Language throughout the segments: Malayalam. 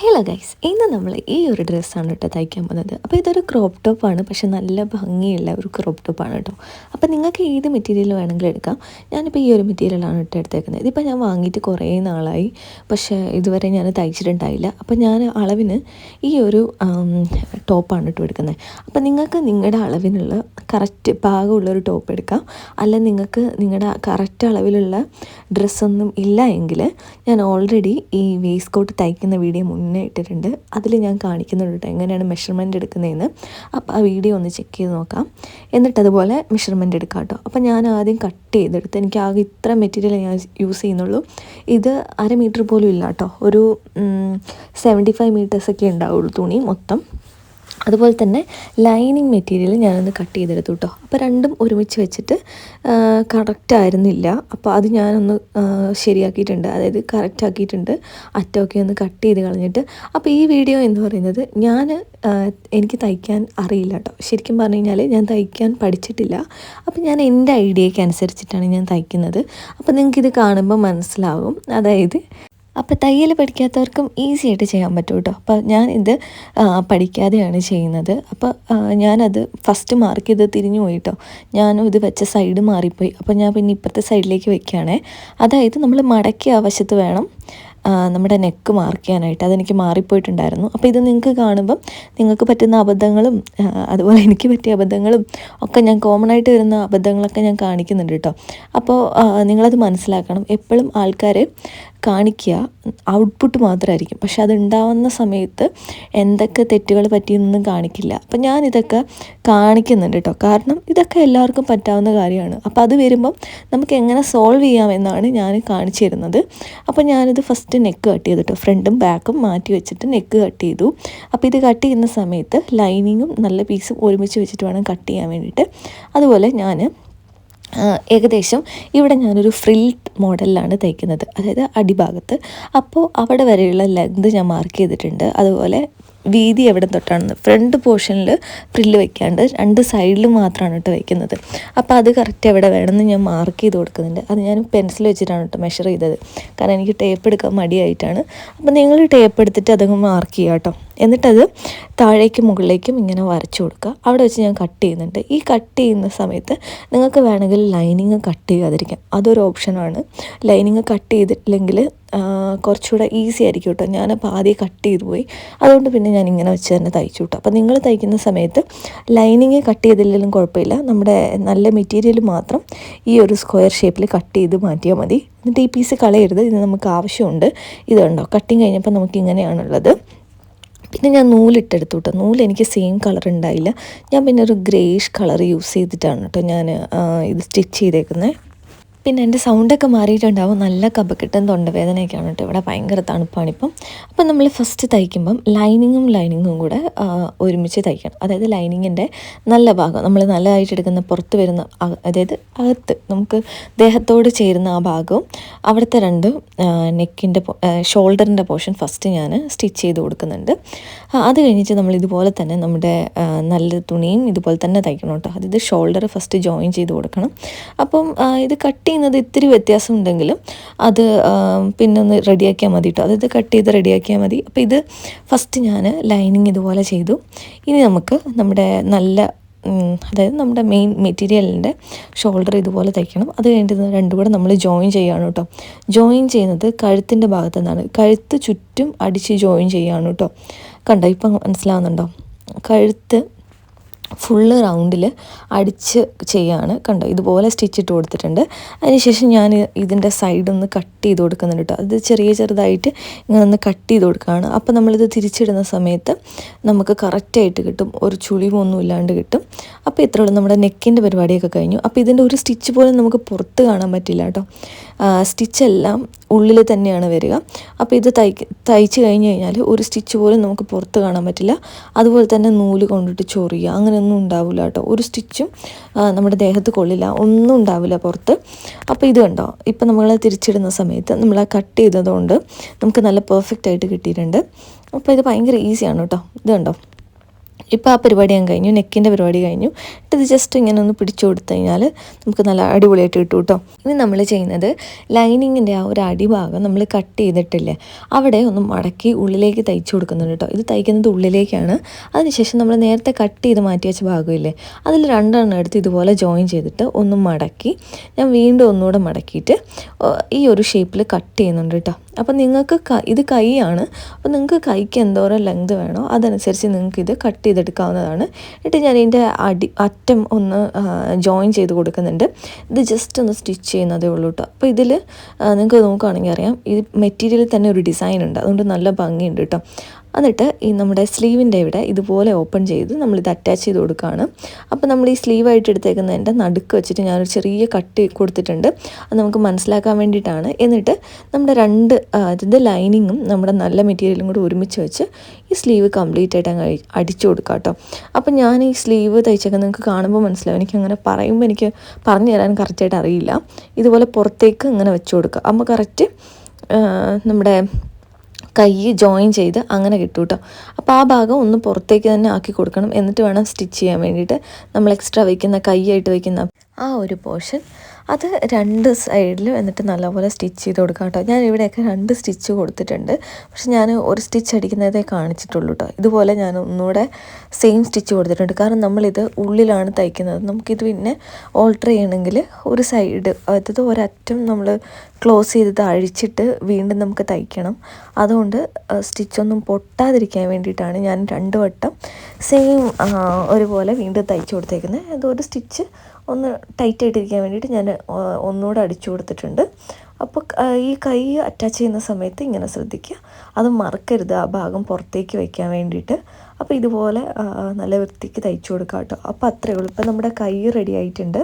ഹലോ ഗൈസ് ഇന്ന് നമ്മൾ ഈ ഒരു ഡ്രസ്സാണ് കേട്ടോ തയ്ക്കാൻ പോകുന്നത്. അപ്പോൾ ഇതൊരു ക്രോപ്പ് ടോപ്പാണ് പക്ഷെ നല്ല ഭംഗിയുള്ള ഒരു ക്രോപ്പ് ടോപ്പാണ് കേട്ടോ അപ്പോൾ നിങ്ങൾക്ക് ഏത് മെറ്റീരിയൽ വേണമെങ്കിലും എടുക്കാം. ഞാനിപ്പോൾ ഈ ഒരു മെറ്റീരിയലാണ് ഇട്ട് എടുത്തേക്കുന്നത്. ഇതിപ്പോൾ ഞാൻ വാങ്ങിയിട്ട് കുറേ നാളായി പക്ഷേ ഇതുവരെ ഞാൻ തയ്ച്ചിട്ടുണ്ടായില്ല. അപ്പോൾ ഞാൻ അളവിന് ഈ ഒരു ടോപ്പാണ് ഇട്ട് എടുക്കുന്നത്. അപ്പോൾ നിങ്ങൾക്ക് നിങ്ങളുടെ അളവിനുള്ള കറക്റ്റ് പാകമുള്ള ഒരു ടോപ്പ് എടുക്കാം. അല്ല നിങ്ങൾക്ക് നിങ്ങളുടെ കറക്റ്റ് അളവിലുള്ള ഡ്രസ്സൊന്നും ഇല്ല എങ്കിൽ ഞാൻ ഓൾറെഡി ഈ വേസ്റ്റ് കോട്ട് തയ്ക്കുന്ന വീഡിയോ മുന്നേ ഇട്ടിട്ടുണ്ട്. അതിൽ ഞാൻ കാണിക്കുന്നുണ്ട് കേട്ടോ എങ്ങനെയാണ് മെഷർമെന്റ് എടുക്കുന്നതെന്ന്. അപ്പോൾ ആ വീഡിയോ ഒന്ന് ചെക്ക് ചെയ്ത് നോക്കാം. എന്നിട്ട് അതുപോലെ മെഷർമെന്റ് എടുക്കാം കേട്ടോ. അപ്പോൾ ഞാൻ ആദ്യം കട്ട് ചെയ്തെടുത്ത് എനിക്ക് ആകെ ഇത്ര മെറ്റീരിയൽ ഞാൻ യൂസ് ചെയ്യുന്നുള്ളൂ. ഇത് അര മീറ്റർ പോലും ഇല്ല കേട്ടോ. ഒരു സെവന്റി ഫൈവ് മീറ്റേഴ്സൊക്കെ ഉണ്ടാവുള്ളൂ തുണി മൊത്തം. അതുപോലെ തന്നെ ലൈനിങ് മെറ്റീരിയൽ ഞാനൊന്ന് കട്ട് ചെയ്തെടുത്തു കേട്ടോ അപ്പോൾ രണ്ടും ഒരുമിച്ച് വെച്ചിട്ട് കറക്റ്റ് ആയിരുന്നില്ല. അപ്പോൾ അത് ഞാനൊന്ന് ശരിയാക്കിയിട്ടുണ്ട്. അതായത് കറക്റ്റ് ആക്കിയിട്ടുണ്ട്. അറ്റമൊക്കെ ഒന്ന് കട്ട് ചെയ്ത് കളഞ്ഞിട്ട്. അപ്പോൾ ഈ വീഡിയോ എന്ന് പറയുന്നത് ഞാൻ എനിക്ക് തയ്ക്കാൻ അറിയില്ല കേട്ടോ ശരിക്കും പറഞ്ഞു കഴിഞ്ഞാൽ ഞാൻ തയ്ക്കാൻ പഠിച്ചിട്ടില്ല. അപ്പോൾ ഞാൻ എന്റെ ഐഡിയയ്ക്ക് അനുസരിച്ചിട്ടാണ് ഞാൻ തയ്ക്കുന്നത്. അപ്പോൾ നിങ്ങൾക്കിത് കാണുമ്പോൾ മനസ്സിലാവും. അതായത് അപ്പോൾ തയ്യൽ പഠിക്കാത്തവർക്കും ഈസി ആയിട്ട് ചെയ്യാൻ പറ്റും കേട്ടോ അപ്പോൾ ഞാൻ ഇത് പഠിക്കാതെയാണ് ചെയ്യുന്നത്. അപ്പോൾ ഞാനത് ഫസ്റ്റ് മാർക്ക് ചെയ്ത് തിരിഞ്ഞു പോയി കേട്ടോ ഞാനും ഇത് വെച്ച സൈഡ് മാറിപ്പോയി. അപ്പോൾ ഞാൻ പിന്നെ ഇപ്പുറത്തെ സൈഡിലേക്ക് വെക്കുകയാണേ. അതായത് നമ്മൾ മടക്കിയ വശത്ത് വേണം നമ്മുടെ നെക്ക് മാർക്ക് ചെയ്യാനായിട്ട് അതെനിക്ക് മാറിപ്പോയിട്ടുണ്ടായിരുന്നു. അപ്പോൾ ഇത് നിങ്ങൾക്ക് കാണുമ്പം നിങ്ങൾക്ക് പറ്റുന്ന അബദ്ധങ്ങളും അതുപോലെ എനിക്ക് പറ്റിയ അബദ്ധങ്ങളും ഒക്കെ ഞാൻ കോമൺ ആയിട്ട് വരുന്ന അബദ്ധങ്ങളൊക്കെ ഞാൻ കാണിക്കുന്നുണ്ട് കേട്ടോ. അപ്പോൾ നിങ്ങളത് മനസ്സിലാക്കണം. എപ്പോഴും ആൾക്കാരെ കാണിക്കുക ഔട്ട്പുട്ട് മാത്രമായിരിക്കും പക്ഷെ അത് ഉണ്ടാവുന്ന സമയത്ത് എന്തൊക്കെ തെറ്റുകൾ പറ്റിയെന്നൊന്നും കാണിക്കില്ല. അപ്പം ഞാൻ ഇതൊക്കെ കാണിക്കുന്നുണ്ട് കേട്ടോ. കാരണം ഇതൊക്കെ എല്ലാവർക്കും പറ്റാവുന്ന കാര്യമാണ്. അപ്പോൾ അത് വരുമ്പം നമുക്ക് എങ്ങനെ സോൾവ് ചെയ്യാമെന്നാണ് ഞാൻ കാണിച്ചു തരുന്നത്. അപ്പോൾ ഞാനിത് ഫസ്റ്റ് നെക്ക് കട്ട് ചെയ്തിട്ട്. ഫ്രണ്ടും ബാക്കും മാറ്റി വെച്ചിട്ട് നെക്ക് കട്ട് ചെയ്തു. അപ്പോൾ ഇത് കട്ട് ചെയ്യുന്ന സമയത്ത് ലൈനിങ്ങും നല്ല പീസും ഒരുമിച്ച് വെച്ചിട്ട് വേണം കട്ട് ചെയ്യാൻ വേണ്ടിയിട്ട്. അതുപോലെ ഞാൻ ഏകദേശം ഇവിടെ ഞാനൊരു ഫ്രിൽ മോഡലിലാണ് തയ്ക്കുന്നത്. അതായത് അടിഭാഗത്ത്. അപ്പോൾ അവിടെ വരെയുള്ള ലെങ്ത് ഞാൻ മാർക്ക് ചെയ്തിട്ടുണ്ട്. അതുപോലെ വീതി എവിടെ തൊട്ടാണെന്ന്. ഫ്രണ്ട് പോർഷനിൽ ഫ്രില്ല് വെക്കാണ്ട് രണ്ട് സൈഡിൽ മാത്രമാണ് കേട്ടോ വയ്ക്കുന്നത് അപ്പോൾ അത് കറക്റ്റ് എവിടെ വേണമെന്ന് ഞാൻ മാർക്ക് ചെയ്ത് കൊടുക്കുന്നുണ്ട്. അത് ഞാൻ പെൻസിൽ വെച്ചിട്ടാണ് കേട്ടോ മെഷർ ചെയ്തത്. കാരണം എനിക്ക് ടേപ്പ് എടുക്കാൻ മടിയായിട്ടാണ്. അപ്പോൾ നിങ്ങൾ ടേപ്പ് എടുത്തിട്ട് അതങ്ങ് മാർക്ക് ചെയ്യാം കേട്ടോ എന്നിട്ടത് താഴേക്കും മുകളിലേക്കും ഇങ്ങനെ വരച്ചു കൊടുക്കുക. അവിടെ വെച്ച് ഞാൻ കട്ട് ചെയ്യുന്നുണ്ട്. ഈ കട്ട് ചെയ്യുന്ന സമയത്ത് നിങ്ങൾക്ക് വേണമെങ്കിൽ ലൈനിങ് കട്ട് ചെയ്യാതിരിക്കാം. അതൊരു ഓപ്ഷനാണ് ലൈനിങ് കട്ട് ചെയ്തിട്ടില്ലെങ്കിൽ കുറച്ചുകൂടെ ഈസി ആയിരിക്കും കേട്ടോ ഞാനപ്പോൾ ആദ്യം കട്ട് ചെയ്തു പോയി. അതുകൊണ്ട് പിന്നെ ഞാൻ ഇങ്ങനെ വെച്ച് തന്നെ തയ്ച്ചു കേട്ടോ അപ്പോൾ നിങ്ങൾ തയ്ക്കുന്ന സമയത്ത് ലൈനിങ് കട്ട് ചെയ്തില്ലെങ്കിലും കുഴപ്പമില്ല. നമ്മുടെ നല്ല മെറ്റീരിയൽ മാത്രം ഈ ഒരു സ്ക്വയർ ഷേപ്പിൽ കട്ട് ചെയ്ത് മാറ്റിയാൽ മതി. എന്നിട്ട് ഈ പീസ് കളയരുത്. ഇത് നമുക്ക് ആവശ്യമുണ്ട്. ഇതുണ്ടോ കട്ടിങ് കഴിഞ്ഞപ്പോൾ നമുക്ക് ഇങ്ങനെയാണുള്ളത്. പിന്നെ ഞാൻ നൂലിട്ടെടുത്തു കേട്ടോ നൂൽ എനിക്ക് സെയിം കളർ ഉണ്ടായില്ല. ഞാൻ പിന്നെ ഒരു ഗ്രേഷ് കളർ യൂസ് ചെയ്തിട്ടാണ് കേട്ടോ ഞാൻ ഇത് സ്റ്റിച്ച് ചെയ്തേക്കുന്നത് പിന്നെ എന്റെ സൗണ്ടൊക്കെ മാറിയിട്ടുണ്ടാവും. നല്ല കപക്കെട്ടും തൊണ്ടവേദനയൊക്കെയാണ് കേട്ടോ. ഇവിടെ ഭയങ്കര തണുപ്പാണിപ്പം അപ്പം നമ്മൾ ഫസ്റ്റ് തയ്ക്കുമ്പം ലൈനിങ്ങും ലൈനിങ്ങും കൂടെ ഒരുമിച്ച് തയ്ക്കണം. അതായത് ലൈനിങ്ങിന്റെ നല്ല ഭാഗം നമ്മൾ നല്ലതായിട്ട് എടുക്കുന്ന പുറത്ത് വരുന്ന അതായത് അകത്ത് നമുക്ക് ദേഹത്തോട് ചേരുന്ന ആ ഭാഗവും അവിടുത്തെ രണ്ടും നെക്കിന്റെ ഷോൾഡറിന്റെ പോർഷൻ ഫസ്റ്റ് ഞാൻ സ്റ്റിച്ച് ചെയ്ത് കൊടുക്കുന്നുണ്ട്. അത് കഴിഞ്ഞിട്ട് നമ്മൾ ഇതുപോലെ തന്നെ നമ്മുടെ നല്ല തുണിയും ഇതുപോലെ തന്നെ തയ്ക്കണം കേട്ടോ. അതായത് ഷോൾഡർ ഫസ്റ്റ് ജോയിൻ ചെയ്ത് കൊടുക്കണം. അപ്പം ഇത് കട്ട് ചെയ്യുന്നത് ഇത്തിരി വ്യത്യാസം ഉണ്ടെങ്കിലും അത് പിന്നെ ഒന്ന് റെഡിയാക്കിയാൽ മതി കേട്ടോ. അതായത് കട്ട് ചെയ്ത് റെഡിയാക്കിയാൽ മതി. അപ്പോൾ ഇത് ഫസ്റ്റ് ഞാൻ ലൈനിങ് ഇതുപോലെ ചെയ്തു. ഇനി നമുക്ക് നമ്മുടെ നല്ല അതായത് നമ്മുടെ മെയിൻ മെറ്റീരിയലിന്റെ ഷോൾഡർ ഇതുപോലെ തയ്ക്കണം. അത് കഴിഞ്ഞിട്ട് രണ്ടും കൂടെ നമ്മൾ ജോയിൻ ചെയ്യുകയാണ് കേട്ടോ. ജോയിൻ ചെയ്യുന്നത് കഴുത്തിന്റെ ഭാഗത്തു നിന്നാണ്. കഴുത്ത് ചുറ്റും അടിച്ച് ജോയിൻ ചെയ്യുകയാണ് കേട്ടോ. കണ്ടോ? ഇപ്പം മനസ്സിലാവുന്നുണ്ടോ? കഴുത്ത് ഫുള്ള് റൗണ്ടിൽ അടിച്ച് ചെയ്യാണ്. കണ്ടോ? ഇതുപോലെ സ്റ്റിച്ച് ഇട്ട് കൊടുത്തിട്ടുണ്ട്. അതിനുശേഷം ഞാൻ ഇതിന്റെ സൈഡ് ഒന്ന് കട്ട് ചെയ്ത് കൊടുക്കുന്നുണ്ട് കേട്ടോ. അത് ചെറിയ ചെറുതായിട്ട് ഇങ്ങനെ ഒന്ന് കട്ട് ചെയ്ത് കൊടുക്കുകയാണ്. അപ്പോൾ നമ്മളിത് തിരിച്ചിടുന്ന സമയത്ത് നമുക്ക് കറക്റ്റായിട്ട് കിട്ടും. ഒരു ചുളിവൊന്നും ഇല്ലാണ്ട് കിട്ടും. അപ്പോൾ ഇത്രയുള്ളൂ നമ്മുടെ നെക്കിന്റെ പരിപാടിയൊക്കെ കഴിഞ്ഞു. അപ്പോൾ ഇതിന്റെ ഒരു സ്റ്റിച്ച് പോലും നമുക്ക് പുറത്ത് കാണാൻ പറ്റില്ല കേട്ടോ. സ്റ്റിച്ചെല്ലാം ഉള്ളിൽ തന്നെയാണ് വരിക. അപ്പോൾ ഇത് തയ്ക്ക് തയ്ച്ച് കഴിഞ്ഞ് കഴിഞ്ഞാൽ ഒരു സ്റ്റിച്ച് പോലും നമുക്ക് പുറത്ത് കാണാൻ പറ്റില്ല. അതുപോലെ തന്നെ നൂൽ കൊണ്ടിട്ട് ചൊറിയുക. അങ്ങനെയൊന്നും ഉണ്ടാവില്ല കേട്ടോ. ഒരു സ്റ്റിച്ചും നമ്മുടെ ദേഹത്ത് കൊള്ളില്ല. ഒന്നും ഉണ്ടാവില്ല പുറത്ത്. അപ്പോൾ ഇത് കണ്ടോ? ഇപ്പം നമ്മൾ തിരിച്ചിടുന്ന സമയത്ത് നമ്മൾ ആ കട്ട് ചെയ്തതുകൊണ്ട് നമുക്ക് നല്ല പെർഫെക്റ്റ് ആയിട്ട് കിട്ടിയിട്ടുണ്ട്. അപ്പോൾ ഇത് ഭയങ്കര ഈസിയാണ് കേട്ടോ. ഇത് കണ്ടോ? ഇപ്പോൾ ആ പരിപാടി ഞാൻ കഴിഞ്ഞു നെക്കിന്റെ പരിപാടി കഴിഞ്ഞു. ഇത് ജസ്റ്റ് ഇങ്ങനെ ഒന്ന് പിടിച്ചു കൊടുത്തു കഴിഞ്ഞാൽ നമുക്ക് നല്ല അടിപൊളിയായിട്ട് കിട്ടും കേട്ടോ ഇനി നമ്മൾ ചെയ്യുന്നത് ലൈനിങ്ങിന്റെ ആ ഒരു അടിഭാഗം നമ്മൾ കട്ട് ചെയ്തിട്ടില്ലേ അവിടെ ഒന്ന് മടക്കി ഉള്ളിലേക്ക് തയ്ച്ചു കൊടുക്കുന്നുണ്ട് കേട്ടോ ഇത് തയ്ക്കുന്നത് ഉള്ളിലേക്കാണ്. അതിനുശേഷം നമ്മൾ നേരത്തെ കട്ട് ചെയ്ത് മാറ്റി വെച്ച ഭാഗമില്ലേ അതിൽ രണ്ടെണ്ണം എടുത്ത് ഇതുപോലെ ജോയിൻ ചെയ്തിട്ട് ഒന്ന് മടക്കി ഞാൻ വീണ്ടും ഒന്നുകൂടെ മടക്കിയിട്ട് ഈ ഒരു ഷേപ്പിൽ കട്ട് ചെയ്യുന്നുണ്ട് കേട്ടോ അപ്പോൾ നിങ്ങൾക്ക് ഇത് കൈയാണ്. അപ്പോൾ നിങ്ങൾക്ക് കൈക്ക് എന്തോരം ലെങ്ത് വേണോ അതനുസരിച്ച് നിങ്ങൾക്ക് ഇത് കട്ട് ചെയ്തെടുക്കാവുന്നതാണ്. എന്നിട്ട് ഞാൻ ഇതിന്റെ അടി അറ്റം ഒന്ന് ജോയിൻ ചെയ്ത് കൊടുക്കുന്നുണ്ട്. ഇത് ജസ്റ്റ് ഒന്ന് സ്റ്റിച്ച് ചെയ്യുന്നതേ ഉള്ളൂ കേട്ടോ അപ്പോൾ ഇതിൽ നിങ്ങൾക്ക് നോക്കുകയാണെങ്കിൽ അറിയാം. ഈ മെറ്റീരിയലിൽ തന്നെ ഒരു ഡിസൈൻ ഉണ്ട്. അതുകൊണ്ട് നല്ല ഭംഗിയുണ്ട് കേട്ടോ എന്നിട്ട് ഈ നമ്മുടെ സ്ലീവിന്റെ ഇവിടെ ഇതുപോലെ ഓപ്പൺ ചെയ്ത് നമ്മളിത് അറ്റാച്ച് ചെയ്ത് കൊടുക്കുകയാണ്. അപ്പോൾ നമ്മൾ ഈ സ്ലീവായിട്ട് എടുത്തേക്കുന്നതിന്റെ നടുക്ക് വെച്ചിട്ട് ഞാനൊരു ചെറിയ കട്ട് കൊടുത്തിട്ടുണ്ട്. അത് നമുക്ക് മനസ്സിലാക്കാൻ വേണ്ടിയിട്ടാണ്. എന്നിട്ട് നമ്മുടെ രണ്ട് ഇത് ലൈനിങ്ങും നമ്മുടെ നല്ല മെറ്റീരിയലും കൂടി ഒരുമിച്ച് വെച്ച് ഈ സ്ലീവ് കംപ്ലീറ്റ് ആയിട്ട് അങ്ങ് അടിച്ചു കൊടുക്കാം കേട്ടോ. അപ്പം ഞാൻ ഈ സ്ലീവ് തയ്ച്ചൊക്കെ നിങ്ങൾക്ക് കാണുമ്പോൾ മനസ്സിലാവും. എനിക്ക് അങ്ങനെ പറയുമ്പോൾ എനിക്ക് പറഞ്ഞു തരാൻ കറക്റ്റായിട്ട് അറിയില്ല. ഇതുപോലെ പുറത്തേക്ക് ഇങ്ങനെ വെച്ച് കൊടുക്കുക. അപ്പോൾ കറക്റ്റ് നമ്മുടെ കൈ ജോയിൻ ചെയ്ത് അങ്ങനെ കിട്ടും കേട്ടോ അപ്പോൾ ആ ഭാഗം ഒന്ന് പുറത്തേക്ക് തന്നെ ആക്കി കൊടുക്കണം. എന്നിട്ട് വേണം സ്റ്റിച്ച് ചെയ്യാൻ വേണ്ടിയിട്ട് നമ്മൾ എക്സ്ട്രാ വയ്ക്കുന്ന കൈയായിട്ട് വയ്ക്കുന്ന ആ ഒരു പോർഷൻ അത് രണ്ട് സൈഡിലും എന്നിട്ട് നല്ലപോലെ സ്റ്റിച്ച് ചെയ്ത് കൊടുക്കാം കേട്ടോ. ഞാൻ ഇവിടെയൊക്കെ രണ്ട് സ്റ്റിച്ച് കൊടുത്തിട്ടുണ്ട്. പക്ഷെ ഞാൻ ഒരു സ്റ്റിച്ച് അടിക്കുന്നതേ കാണിച്ചിട്ടുള്ളൂ കേട്ടോ. ഇതുപോലെ ഞാൻ ഒന്നുകൂടെ സെയിം സ്റ്റിച്ച് കൊടുത്തിട്ടുണ്ട്. കാരണം നമ്മളിത് ഉള്ളിലാണ് തയ്ക്കുന്നത്. നമുക്കിത് പിന്നെ ഓൾട്ടർ ചെയ്യണമെങ്കിൽ ഒരു സൈഡ് അതായത് ഒരറ്റം നമ്മൾ ക്ലോസ് ചെയ്തത് അഴിച്ചിട്ട് വീണ്ടും നമുക്ക് തയ്ക്കണം. അതുകൊണ്ട് സ്റ്റിച്ചൊന്നും പൊട്ടാതിരിക്കാൻ വേണ്ടിയിട്ടാണ് ഞാൻ രണ്ട് വട്ടം സെയിം ഒരുപോലെ വീണ്ടും തയ്ച്ചു കൊടുത്തേക്കുന്നത്. അതൊരു സ്റ്റിച്ച് ഒന്ന് ടൈറ്റ് ആയിട്ടിരിക്കാൻ വേണ്ടിയിട്ട് ഞാൻ ഒന്നുകൂടെ അടിച്ചു കൊടുത്തിട്ടുണ്ട്. അപ്പോൾ ഈ കൈ അറ്റാച്ച് ചെയ്യുന്ന സമയത്ത് ഇങ്ങനെ ശ്രദ്ധിക്കുക. അത് മറക്കരുത് ആ ഭാഗം പുറത്തേക്ക് വയ്ക്കാൻ വേണ്ടിയിട്ട്. അപ്പോൾ ഇതുപോലെ നല്ല വൃത്തിക്ക് തയ്ച്ചു കൊടുക്കാം കേട്ടോ. അപ്പോൾ അത്രയേ ഉള്ളൂ. ഇപ്പം നമ്മുടെ കൈ റെഡി ആയിട്ടുണ്ട്.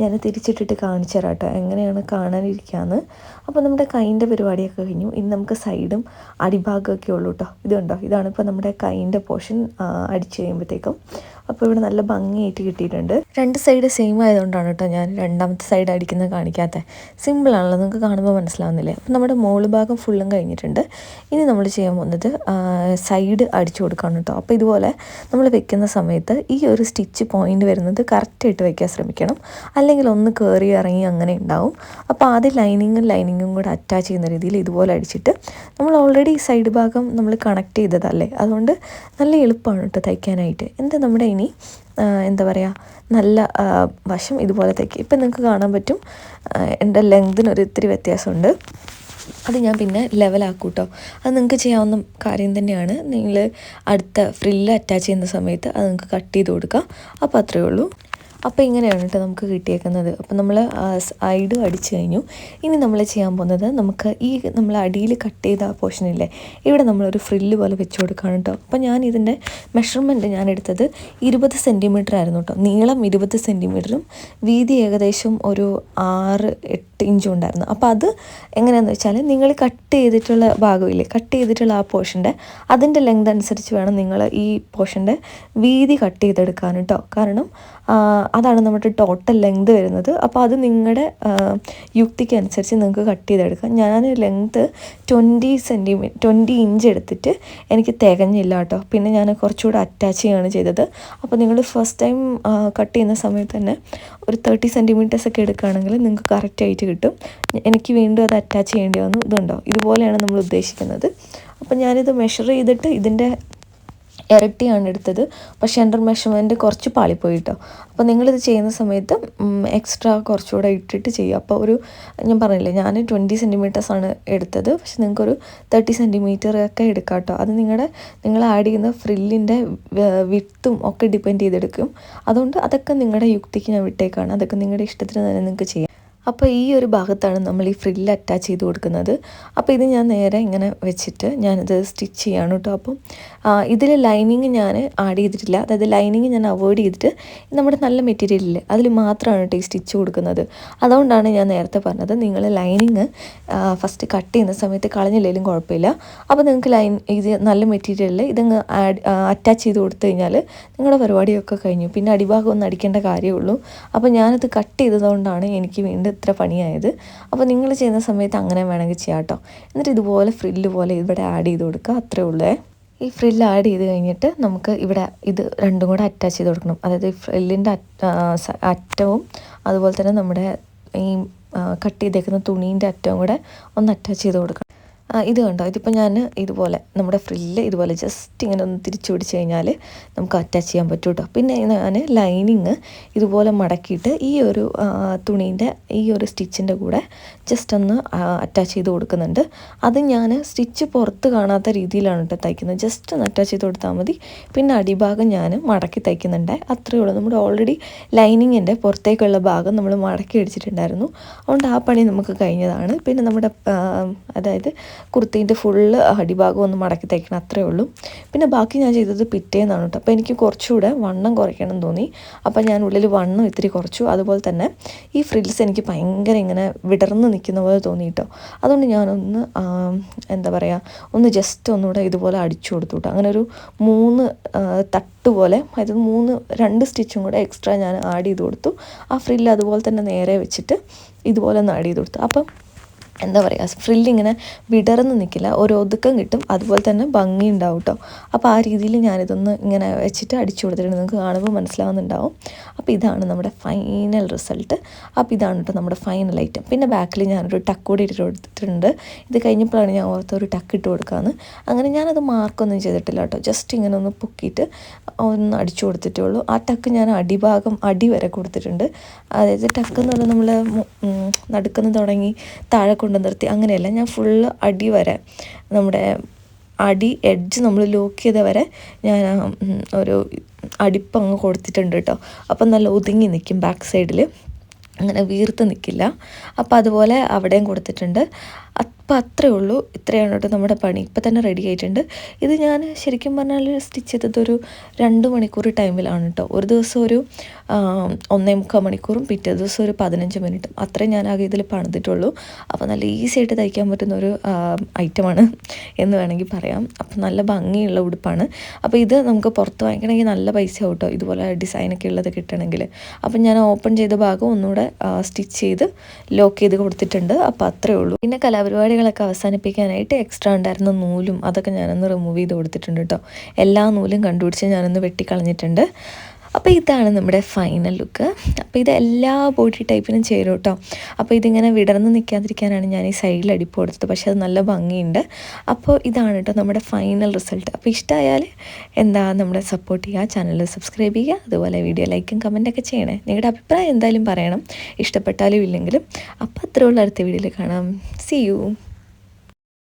ഞാൻ തിരിച്ചിട്ടിട്ട് കാണിച്ചു തരാം കേട്ടോ. എങ്ങനെയാണ് കാണാനിരിക്കുകയെന്ന് അപ്പോൾ നമ്മുടെ കൈന്റെ പരിപാടിയൊക്കെ കഴിഞ്ഞു. ഇനി നമുക്ക് സൈഡും അടിഭാഗമൊക്കെ ഉള്ളൂ കേട്ടോ. ഇതുണ്ടോ? ഇതാണ് ഇപ്പോൾ നമ്മുടെ കൈന്റെ പോർഷൻ അടിച്ചു കഴിയുമ്പോഴത്തേക്കും. അപ്പോൾ ഇവിടെ നല്ല ഭംഗിയായിട്ട് കിട്ടിയിട്ടുണ്ട്. രണ്ട് സൈഡ് സെയിം ആയതുകൊണ്ടാണ് കേട്ടോ ഞാൻ രണ്ടാമത്തെ സൈഡ് അടിക്കുന്നത് കാണിക്കാത്തത് സിമ്പിളാണല്ലോ നിങ്ങൾക്ക് കാണുമ്പോൾ മനസ്സിലാവുന്നില്ലേ? അപ്പോൾ നമ്മുടെ മോൾ ഭാഗം ഫുള്ളും കഴിഞ്ഞിട്ടുണ്ട്. ഇനി നമ്മൾ ചെയ്യാൻ പോകുന്നത് സൈഡ് അടിച്ചു കൊടുക്കാണ് കേട്ടോ. അപ്പോൾ ഇതുപോലെ നമ്മൾ വെക്കുന്ന സമയത്ത് ഈ ഒരു സ്റ്റിച്ച് പോയിന്റ് വരുന്നത് കറക്റ്റായിട്ട് വയ്ക്കാൻ ശ്രമിക്കണം. അല്ലെങ്കിൽ ഒന്ന് കയറി ഇറങ്ങി അങ്ങനെ ഉണ്ടാവും. അപ്പോൾ ആദ്യം ലൈനിങ്ങും ലൈനിങ്ങും കൂടെ അറ്റാച്ച് ചെയ്യുന്ന രീതിയിൽ ഇതുപോലെ അടിച്ചിട്ട് നമ്മൾ ഓൾറെഡി സൈഡ് ഭാഗം നമ്മൾ കണക്ട് ചെയ്തതല്ലേ? അതുകൊണ്ട് നല്ല എളുപ്പമാണ് കേട്ടോ തയ്ക്കാനായിട്ട്. എന്താ നമ്മുടെ ഇനി എന്താ പറയുക നല്ല വശം ഇതുപോലെ തയ്ക്കുക ഇപ്പം നിങ്ങൾക്ക് കാണാൻ പറ്റും എന്റെ ലെങ്തിനൊരു ഇത്തിരി വ്യത്യാസമുണ്ട്. അത് ഞാൻ പിന്നെ ലെവലാക്കും കേട്ടോ അത് നിങ്ങൾക്ക് ചെയ്യാവുന്ന കാര്യം തന്നെയാണ്. നിങ്ങൾ അടുത്ത ഫ്രില്ല് അറ്റാച്ച് ചെയ്യുന്ന സമയത്ത് അത് നിങ്ങൾക്ക് കട്ട് ചെയ്ത് കൊടുക്കാം. അപ്പോൾ അത്രയേ ഉള്ളൂ. അപ്പോൾ ഇങ്ങനെയാണ് കേട്ടോ നമുക്ക് കിട്ടിയേക്കുന്നത്. അപ്പോൾ നമ്മൾ ഐഡും അടിച്ചു കഴിഞ്ഞു. ഇനി നമ്മൾ ചെയ്യാൻ പോകുന്നത് നമുക്ക് ഈ നമ്മൾ അടിയിൽ കട്ട് ചെയ്ത ആ പോർഷനില്ലേ ഇവിടെ നമ്മളൊരു ഫ്രില്ല് പോലെ വെച്ച് കൊടുക്കുകയാണ് കേട്ടോ അപ്പോൾ ഞാൻ ഇതിന്റെ മെഷർമെന്റ് ഞാൻ എടുത്തത് ഇരുപത് സെന്റിമീറ്റർ ആയിരുന്നു കേട്ടോ നീളം ഇരുപത് സെന്റിമീറ്ററും വീതി ഏകദേശം ഒരു ആറ് എട്ട് ഇഞ്ചും ഉണ്ടായിരുന്നു. അപ്പോൾ അത് എങ്ങനെയാണെന്ന് വെച്ചാൽ നിങ്ങൾ കട്ട് ചെയ്തിട്ടുള്ള ഭാഗമില്ലേ കട്ട് ചെയ്തിട്ടുള്ള ആ പോർഷന്റെ അതിന്റെ ലെങ്ത് അനുസരിച്ച് വേണം നിങ്ങൾ ഈ പോർഷന്റെ വീതി കട്ട് ചെയ്തെടുക്കാൻ കേട്ടോ കാരണം അതാണ് നമ്മുടെ ടോട്ടൽ ലെങ്ത് വരുന്നത്. അപ്പോൾ അത് നിങ്ങളുടെ യുക്തിക്ക് അനുസരിച്ച് നിങ്ങൾക്ക് കട്ട് ചെയ്തെടുക്കാം. ഞാൻ length twenty centimetre twenty inch എടുത്തിട്ട് എനിക്ക് തികഞ്ഞില്ല കേട്ടോ. പിന്നെ ഞാൻ കുറച്ചുകൂടെ അറ്റാച്ച് ചെയ്യുകയാണ് ചെയ്തത്. അപ്പോൾ നിങ്ങൾ ഫസ്റ്റ് ടൈം കട്ട് ചെയ്യുന്ന സമയത്ത് തന്നെ ഒരു തേർട്ടി സെന്റിമീറ്റേഴ്സ് ഒക്കെ എടുക്കുകയാണെങ്കിൽ നിങ്ങൾക്ക് കറക്റ്റായിട്ട് കിട്ടും. എനിക്ക് വീണ്ടും അത് അറ്റാച്ച് ചെയ്യേണ്ടി വന്നു. ഇതുണ്ടോ? ഇതുപോലെയാണ് നമ്മൾ ഉദ്ദേശിക്കുന്നത്. അപ്പോൾ ഞാനിത് മെഷർ ചെയ്തിട്ട് ഇതിന്റെ ഇരട്ടിയാണ് എടുത്തത്. പക്ഷെ എന്റെ മെഷർമെന്റ് കുറച്ച് പാളിപ്പോയി കേട്ടോ അപ്പോൾ നിങ്ങളിത് ചെയ്യുന്ന സമയത്ത് എക്സ്ട്രാ കുറച്ചുകൂടെ ഇട്ടിട്ട് ചെയ്യുക. അപ്പോൾ ഒരു ഞാൻ പറഞ്ഞില്ലേ ഞാൻ ട്വന്റി സെന്റിമീറ്റേഴ്സാണ് എടുത്തത്. പക്ഷെ നിങ്ങൾക്കൊരു തേർട്ടി സെന്റിമീറ്റർ ഒക്കെ എടുക്കാം കേട്ടോ. അത് നിങ്ങളുടെ നിങ്ങൾ ആഡ് ചെയ്യുന്ന ഫ്രില്ലിന്റെ വിത്തും ഒക്കെ ഡിപ്പെൻഡ് ചെയ്തെടുക്കും. അതുകൊണ്ട് അതൊക്കെ നിങ്ങളുടെ യുക്തിക്ക് ഞാൻ വിട്ടേക്കാണ്. അതൊക്കെ നിങ്ങളുടെ ഇഷ്ടത്തിന് തന്നെ നിങ്ങൾക്ക് ചെയ്യാം. അപ്പോൾ ഈ ഒരു ഭാഗത്താണ് നമ്മൾ ഈ ഫ്രില്ല് അറ്റാച്ച് ചെയ്ത് കൊടുക്കുന്നത്. അപ്പോൾ ഇത് ഞാൻ നേരെ ഇങ്ങനെ വെച്ചിട്ട് ഞാനിത് സ്റ്റിച്ച് ചെയ്യാണ് കേട്ടോ അപ്പം ഇതിൽ ലൈനിങ് ഞാൻ ആഡ് ചെയ്തിട്ടില്ല. അതായത് ലൈനിങ് ഞാൻ അവോയ്ഡ് ചെയ്തിട്ട് നമ്മുടെ നല്ല മെറ്റീരിയലിൽ അതിൽ മാത്രമാണ് കേട്ടോ ഈ സ്റ്റിച്ച് കൊടുക്കുന്നത്. അതുകൊണ്ടാണ് ഞാൻ നേരത്തെ പറഞ്ഞത് നിങ്ങൾ ലൈനിങ് ഫസ്റ്റ് കട്ട് ചെയ്യുന്ന സമയത്ത് കളഞ്ഞില്ലെങ്കിലും കുഴപ്പമില്ല. അപ്പോൾ നിങ്ങൾക്ക് ലൈൻ ഇത് നല്ല മെറ്റീരിയലിൽ ഇതങ്ങ് ആഡ് അറ്റാച്ച് ചെയ്ത് കൊടുത്തു കഴിഞ്ഞാൽ നിങ്ങളുടെ പരിപാടിയൊക്കെ കഴിഞ്ഞു. പിന്നെ അടിഭാഗം ഒന്നും അടിക്കേണ്ട കാര്യമുള്ളൂ അപ്പോൾ ഞാനത് കട്ട് ചെയ്തതുകൊണ്ടാണ് എനിക്ക് വീണ്ടും ഇത്ര പണിയായത്. അപ്പോൾ നിങ്ങൾ ചെയ്യുന്ന സമയത്ത് അങ്ങനെ വേണമെങ്കിൽ ചെയ്യാം കേട്ടോ. എന്നിട്ട് ഇതുപോലെ ഫ്രില്ല് പോലെ ഇവിടെ ആഡ് ചെയ്ത് കൊടുക്കുക. അത്രേ ഉള്ളേ. ഈ ഫ്രില്ല് ആഡ് ചെയ്ത് കഴിഞ്ഞിട്ട് നമുക്ക് ഇവിടെ ഇത് രണ്ടും കൂടെ അറ്റാച്ച് ചെയ്ത് കൊടുക്കണം. അതായത് ഈ ഫ്രില്ലിന്റെ അറ്റവും അതുപോലെ തന്നെ നമ്മുടെ ഈ കട്ട് ചെയ്തേക്കുന്ന തുണീന്റെ അറ്റവും കൂടെ ഒന്ന് അറ്റാച്ച് ചെയ്ത് കൊടുക്കണം. ഇത് കണ്ടോ? ഇതിപ്പോൾ ഞാൻ ഇതുപോലെ നമ്മുടെ ഫ്രില്ല് ഇതുപോലെ ജസ്റ്റ് ഇങ്ങനെ ഒന്ന് തിരിച്ചു പിടിച്ച് കഴിഞ്ഞാൽ നമുക്ക് അറ്റാച്ച് ചെയ്യാൻ പറ്റും കേട്ടോ പിന്നെ ഞാൻ ലൈനിങ് ഇതുപോലെ മടക്കിയിട്ട് ഈ ഒരു തുണീന്റെ ഈ ഒരു സ്റ്റിച്ചിന്റെ കൂടെ ജസ്റ്റ് ഒന്ന് അറ്റാച്ച് ചെയ്ത് കൊടുക്കുന്നുണ്ട്. അത് ഞാൻ സ്റ്റിച്ച് പുറത്ത് കാണാത്ത രീതിയിലാണ് കേട്ടോ തയ്ക്കുന്നത്. ജസ്റ്റ് ഒന്ന് അറ്റാച്ച് ചെയ്ത് കൊടുത്താൽ മതി. പിന്നെ അടിഭാഗം ഞാൻ മടക്കി തയ്ക്കുന്നുണ്ട്. അത്രയേ ഉള്ളൂ. നമ്മുടെ ഓൾറെഡി ലൈനിങ്ങിന്റെ പുറത്തേക്കുള്ള ഭാഗം നമ്മൾ മടക്കി അടിച്ചിട്ടുണ്ടായിരുന്നു. അതുകൊണ്ട് ആ പണി നമുക്ക് കഴിഞ്ഞതാണ്. പിന്നെ നമ്മുടെ അതായത് കുർത്തീന്റെ ഫുള്ള് അടിഭാഗം ഒന്ന് മടക്കി തയ്ക്കണം അത്രേ ഉള്ളൂ. പിന്നെ ബാക്കി ഞാൻ ചെയ്തത് പിറ്റേന്നാണ് കേട്ടോ അപ്പോൾ എനിക്ക് കുറച്ചുകൂടെ വണ്ണം കുറയ്ക്കണം തോന്നി. അപ്പോൾ ഞാൻ ഉള്ളിൽ വണ്ണം ഇത്തിരി കുറച്ചു. അതുപോലെ തന്നെ ഈ ഫ്രിൽസ് എനിക്ക് ഭയങ്കര ഇങ്ങനെ വിടർന്ന് നിൽക്കുന്ന പോലെ തോന്നി കേട്ടോ അതുകൊണ്ട് ഞാനൊന്ന് എന്താ പറയുക ഒന്ന് ജസ്റ്റ് ഒന്നുകൂടെ ഇതുപോലെ അടിച്ചു കൊടുത്തു കേട്ടോ അങ്ങനെ ഒരു മൂന്ന് തട്ട് പോലെ അതായത് മൂന്ന് രണ്ട് സ്റ്റിച്ചും കൂടെ എക്സ്ട്രാ ഞാൻ ആഡ് ചെയ്ത് കൊടുത്തു. ആ ഫ്രില്ല് അതുപോലെ തന്നെ നേരെ വെച്ചിട്ട് ഇതുപോലെ ഒന്ന് ആഡ് ചെയ്ത് കൊടുത്തു. അപ്പം എന്താ പറയുക ഫ്രില്ലിങ്ങനെ വിടർന്ന് നിൽക്കില്ല ഒരു ഒതുക്കം കിട്ടും. അതുപോലെ തന്നെ ഭംഗി ഉണ്ടാവും കേട്ടോ അപ്പോൾ ആ രീതിയിൽ ഞാനിതൊന്ന് ഇങ്ങനെ വെച്ചിട്ട് അടിച്ചു കൊടുത്തിട്ടുണ്ട്. നിങ്ങൾക്ക് കാണുമ്പോൾ മനസ്സിലാവുന്നുണ്ടാവും. അപ്പോൾ ഇതാണ് നമ്മുടെ ഫൈനൽ റിസൾട്ട് അപ്പോൾ ഇതാണ് കേട്ടോ നമ്മുടെ ഫൈനൽ ഐറ്റം പിന്നെ ബാക്കിൽ ഞാനൊരു ടക്ക് കൂടി ഇട്ട് കൊടുത്തിട്ടുണ്ട്. ഇത് കഴിഞ്ഞപ്പോഴാണ് ഞാൻ ഓർത്ത ഒരു ടക്ക് ഇട്ട് കൊടുക്കാമെന്ന് അങ്ങനെ ഞാനത് മാർക്കൊന്നും ചെയ്തിട്ടില്ല കേട്ടോ ജസ്റ്റ് ഇങ്ങനെ ഒന്ന് പൊക്കിയിട്ട് ഒന്ന് അടിച്ചു കൊടുത്തിട്ടേ ഉള്ളൂ. ആ ടക്ക് ഞാൻ അടിഭാഗം അടി വരെ കൊടുത്തിട്ടുണ്ട്. അതായത് ടക്ക് എന്ന് പറഞ്ഞാൽ നമ്മൾ നടുക്കുന്ന തുടങ്ങി താഴെ കൊണ്ട് നിർത്തി. അങ്ങനെയല്ല ഞാൻ ഫുള്ള് അടി വരെ നമ്മുടെ അടി എഡ്ജ് നമ്മൾ ലോക്ക് ചെയ്ത വരെ ഞാൻ ഒരു അടിപ്പങ്ങ് കൊടുത്തിട്ടുണ്ട് കേട്ടോ അപ്പം നല്ല ഒതുങ്ങി നിൽക്കും ബാക്ക് സൈഡിൽ അങ്ങനെ വീർത്ത് നിൽക്കില്ല അപ്പോൾ അതുപോലെ അവിടെയും കൊടുത്തിട്ടുണ്ട്. അപ്പോൾ അത്രയേ ഉള്ളൂ. ഇത്രയാണ് കേട്ടോ നമ്മുടെ പണി. ഇപ്പം തന്നെ റെഡി ആയിട്ടുണ്ട്. ഇത് ഞാൻ ശരിക്കും പറഞ്ഞാൽ സ്റ്റിച്ച് ചെയ്തത് ഒരു രണ്ട് മണിക്കൂർ ടൈമിലാണ് കേട്ടോ ഒരു ദിവസം ഒരു ഒന്നേ മുക്കാൽ മണിക്കൂറും പിറ്റേ ദിവസം ഒരു പതിനഞ്ച് മിനിറ്റും. അത്രയും ഞാൻ ആകെ ഇതിൽ പണിതിട്ടുള്ളൂ. അപ്പോൾ നല്ല ഈസി ആയിട്ട് തയ്ക്കാൻ പറ്റുന്ന ഒരു ഐറ്റമാണ് എന്ന് വേണമെങ്കിൽ പറയാം. അപ്പോൾ നല്ല ഭംഗിയുള്ള ഉടുപ്പാണ്. അപ്പോൾ ഇത് നമുക്ക് പുറത്ത് വാങ്ങിക്കണമെങ്കിൽ നല്ല പൈസ കേട്ടോ ഇതുപോലെ ഡിസൈനൊക്കെ ഉള്ളത് കിട്ടണമെങ്കിൽ അപ്പം ഞാൻ ഓപ്പൺ ചെയ്ത ഭാഗം ഒന്നുകൂടെ സ്റ്റിച്ച് ചെയ്ത് ലോക്ക് ചെയ്ത് കൊടുത്തിട്ടുണ്ട്. അപ്പോൾ അത്രേ ഉള്ളൂ. പിന്നെ കലാപരിപാടികളൊക്കെ അവസാനിപ്പിക്കാനായിട്ട് എക്സ്ട്രാ ഉണ്ടായിരുന്ന നൂലും അതൊക്കെ ഞാനൊന്ന് റിമൂവ് ചെയ്ത് കൊടുത്തിട്ടുണ്ട് കേട്ടോ എല്ലാ നൂലും കണ്ടുപിടിച്ച് ഞാനൊന്ന് വെട്ടിക്കളഞ്ഞിട്ടുണ്ട്. അപ്പോൾ ഇതാണ് നമ്മുടെ ഫൈനൽ ലുക്ക് അപ്പോൾ ഇത് എല്ലാ ബോഡി ടൈപ്പിനും ചേരും കേട്ടോ. അപ്പോൾ ഇതിങ്ങനെ വിടർന്ന് നിൽക്കാതിരിക്കാനാണ് ഞാൻ ഈ സൈഡിൽ അടിപ്പ് കൊടുത്തത്. പക്ഷേ അത് നല്ല ഭംഗിയുണ്ട്. അപ്പോൾ ഇതാണ് കേട്ടോ നമ്മുടെ ഫൈനൽ റിസൾട്ട് അപ്പോൾ ഇഷ്ടമായാൽ എന്താ നമ്മളെ സപ്പോർട്ട് ചെയ്യുക ചാനൽ സബ്സ്ക്രൈബ് ചെയ്യുക അതുപോലെ വീഡിയോ ലൈക്കും കമന്റൊക്കെ ചെയ്യണേ. നിങ്ങളുടെ അഭിപ്രായം എന്തായാലും പറയണം. ഇഷ്ടപ്പെട്ടാലും ഇല്ലെങ്കിലും. അപ്പോൾ അത്രയുള്ള അടുത്ത വീഡിയോയിൽ കാണാം. C U